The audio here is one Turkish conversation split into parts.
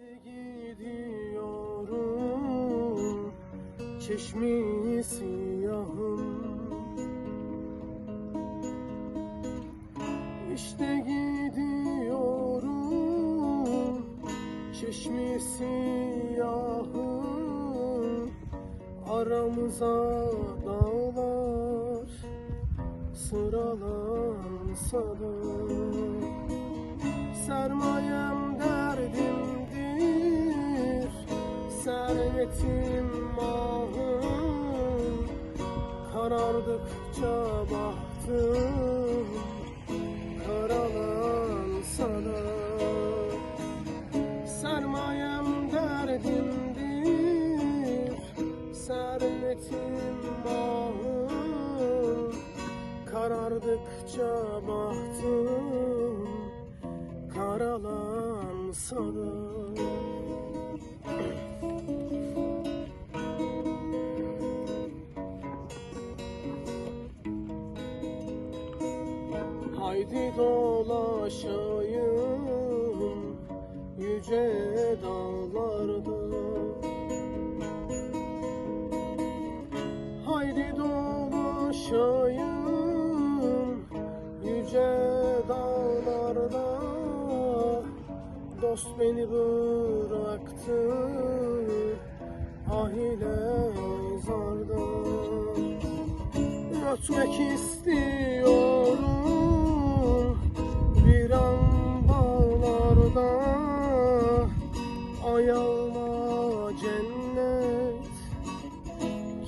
Gidiyorum çeşmi siyahım. İşte gidiyorum çeşmi siyahım. Aramıza dağlar sıralansa da Sermayem Servetim ahım Karardıkça bahtım Karalansa da Sermayem derdimdir Servetim ahım Karardıkça bahtım karalansa da Haydi dolaşayım yüce dağlarda. Haydi dolaşayım yüce dağlarda. Dost beni bıraktı ah ile zarda. Ötmek istiyorum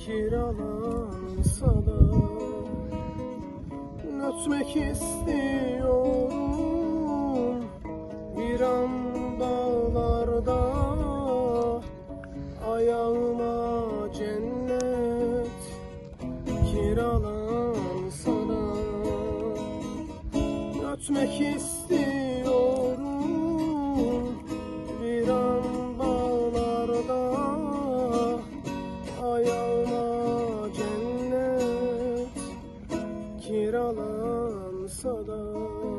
kiralansa da Ötmek istiyorum bir an dağlarda Ayağıma cennet kiralansa da Ötmek istiyorum kiralansa da